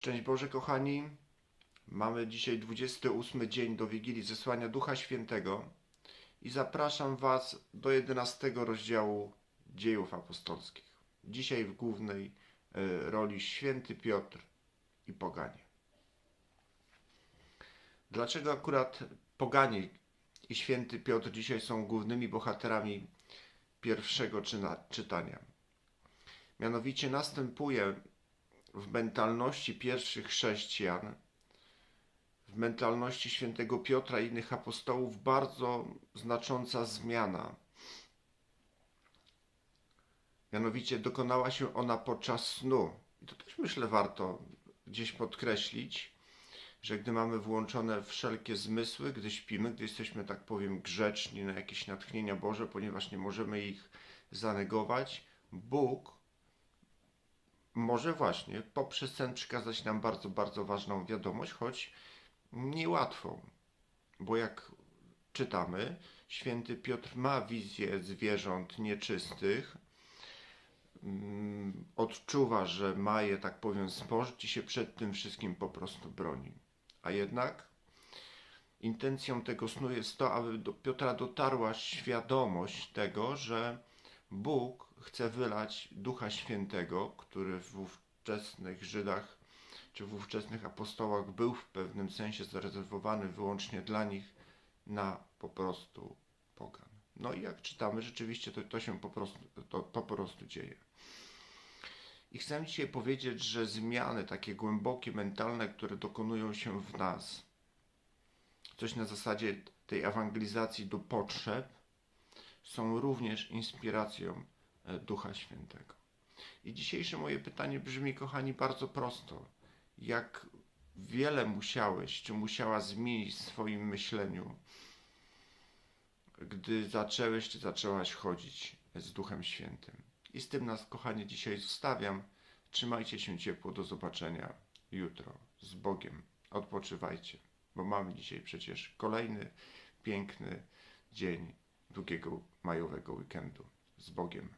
Szczęść Boże, kochani. Mamy dzisiaj 28 dzień do Wigilii Zesłania Ducha Świętego i zapraszam Was do 11 rozdziału Dziejów Apostolskich. Dzisiaj w głównej e, roli Święty Piotr i Poganie. Dlaczego akurat Poganie i Święty Piotr dzisiaj są głównymi bohaterami pierwszego czyna- czytania? Mianowicie następuje w mentalności pierwszych chrześcijan, w mentalności świętego Piotra i innych apostołów bardzo znacząca zmiana. Mianowicie dokonała się ona podczas snu. I to też myślę warto gdzieś podkreślić, że gdy mamy włączone wszelkie zmysły, gdy śpimy, gdy jesteśmy, tak powiem, grzeczni na jakieś natchnienia Boże, ponieważ nie możemy ich zanegować, Bóg może właśnie poprzez sen przekazać nam bardzo, bardzo ważną wiadomość, choć niełatwą. Bo jak czytamy, święty Piotr ma wizję zwierząt nieczystych, mm, odczuwa, że ma je, tak powiem, spożyć i się przed tym wszystkim po prostu broni. A jednak intencją tego snu jest to, aby do Piotra dotarła świadomość tego, że Bóg chce wylać Ducha Świętego, który w ówczesnych Żydach czy w ówczesnych apostołach był w pewnym sensie zarezerwowany wyłącznie dla nich na po prostu pogan. No i jak czytamy, rzeczywiście to, to się po prostu, to po prostu dzieje. I chcę dzisiaj powiedzieć, że zmiany takie głębokie, mentalne, które dokonują się w nas, coś na zasadzie tej ewangelizacji do potrzeb, są również inspiracją e, Ducha Świętego. I dzisiejsze moje pytanie brzmi, kochani, bardzo prosto. Jak wiele musiałeś, czy musiała zmienić w swoim myśleniu, gdy zaczęłeś, czy zaczęłaś chodzić z Duchem Świętym? I z tym nas, kochani, dzisiaj zostawiam. Trzymajcie się ciepło, do zobaczenia jutro. Z Bogiem. Odpoczywajcie, bo mamy dzisiaj przecież kolejny piękny dzień długiego majowego weekendu. Z Bogiem.